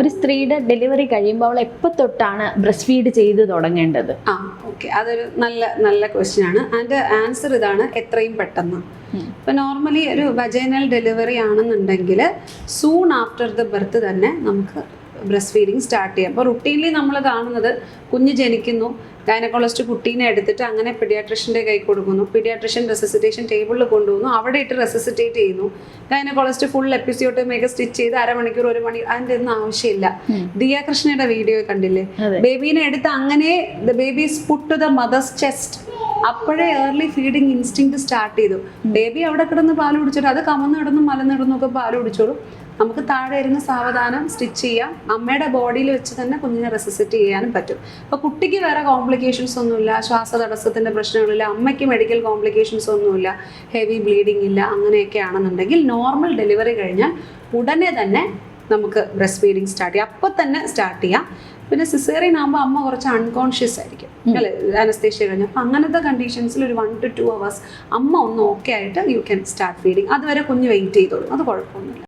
ഒരു സ്ത്രീയുടെ ഡെലിവറി കഴിയുമ്പോൾ അവൾ എപ്പോൾ തൊട്ടാണ് ബ്രസ്റ്റ് ഫീഡ് ചെയ്ത് തുടങ്ങേണ്ടത്? ആ ഓക്കെ. അതൊരു നല്ല നല്ല ക്വസ്റ്റ്യൻ ആണ്. അതിന്റെ ആൻസർ ഇതാണ് എത്രയും പെട്ടെന്ന്. ഇപ്പം നോർമലി ഒരു വജൈനൽ ഡെലിവറി ആണെന്നുണ്ടെങ്കിൽ സൂൺ ആഫ്റ്റർ ദ ബർത്ത് തന്നെ നമുക്ക് ബ്രസ്റ്റ് ഫീഡിങ് സ്റ്റാർട്ട് ചെയ്യാം. അപ്പോൾ റുട്ടീൻലി നമ്മൾ കാണുന്നത് കുഞ്ഞ് ജനിക്കുന്നു ഗൈനക്കോളജിസ്റ്റ് കുട്ടീനെ എടുത്തിട്ട് അങ്ങനെ പീഡിയാട്രിഷ്യന്റെ കൈ കൊടുക്കുന്നു പീഡിയാട്രിഷ്യൻ റെസസിറ്റേഷൻ ടേബിളിൽ കൊണ്ടുപോകുന്നു അവിടെ ഇട്ട് റെസസിറ്റേറ്റ് ചെയ്യുന്നു. ഗൈനക്കോളജിസ്റ്റ് ഫുൾ എപ്പിസോഡൊക്കെ സ്റ്റിച്ച് ചെയ്ത് അരമണിക്കൂർ ഒരു മണി അതിന്റെ ഒന്നും ആവശ്യമില്ല. ദിയ കൃഷ്ണയുടെ വീഡിയോ കണ്ടില്ലേ. ബേബീനെ എടുത്ത് അങ്ങനെ the babies put to the mother's chest അപ്പോഴേ ഏർലി ഫീഡിങ് ഇൻസ്റ്റിങ് സ്റ്റാർട്ട് ചെയ്തു. ബേബി അവിടെ കിടന്ന് പാൽ കുടിച്ചിട്ട് അത് കമന്ന് കിടന്നും മലന്ന് കിടന്നും ഒക്കെ പാൽ കുടിച്ചോളും. നമുക്ക് താഴെ ഇരുന്ന് സാവധാനം സ്റ്റിച്ച് ചെയ്യാം. അമ്മയുടെ ബോഡിയിൽ വെച്ച് തന്നെ കുഞ്ഞിനെ റെസിസിറ്റ് ചെയ്യാനും പറ്റും. അപ്പോൾ കുട്ടിക്ക് വേറെ കോംപ്ലിക്കേഷൻസ് ഒന്നുമില്ല. ശ്വാസ തടസ്സത്തിന്റെ പ്രശ്നങ്ങളില്ല. അമ്മയ്ക്ക് മെഡിക്കൽ കോംപ്ലിക്കേഷൻസ് ഒന്നുമില്ല. ഹെവി ബ്ലീഡിംഗ് ഇല്ല. അങ്ങനെയൊക്കെ ആണെന്നുണ്ടെങ്കിൽ നോർമൽ ഡെലിവറി കഴിഞ്ഞാൽ ഉടനെ തന്നെ നമുക്ക് ബ്രസ്റ്റ് ഫീഡിങ് സ്റ്റാർട്ട് ചെയ്യാം. അപ്പോൾ തന്നെ സ്റ്റാർട്ട് ചെയ്യാം. പിന്നെ സിസേറിയൻ ആകുമ്പോൾ അമ്മ കുറച്ച് അൺകോൺഷ്യസ് ആയിരിക്കും. അല്ലേ? അനസ്തേഷ്യ കഴിഞ്ഞ്. അപ്പം അങ്ങനത്തെ കണ്ടീഷൻസിൽ ഒരു വൺ ടു ടു അവേഴ്സ് അമ്മ ഒന്ന് ഓക്കെ ആയിട്ട് യു ക്യാൻ സ്റ്റാർട്ട് ഫീഡിങ് അതുവരെ കുഞ്ഞ് വെയിറ്റ് ചെയ്തോളും. അത് കുഴപ്പമൊന്നുമില്ല.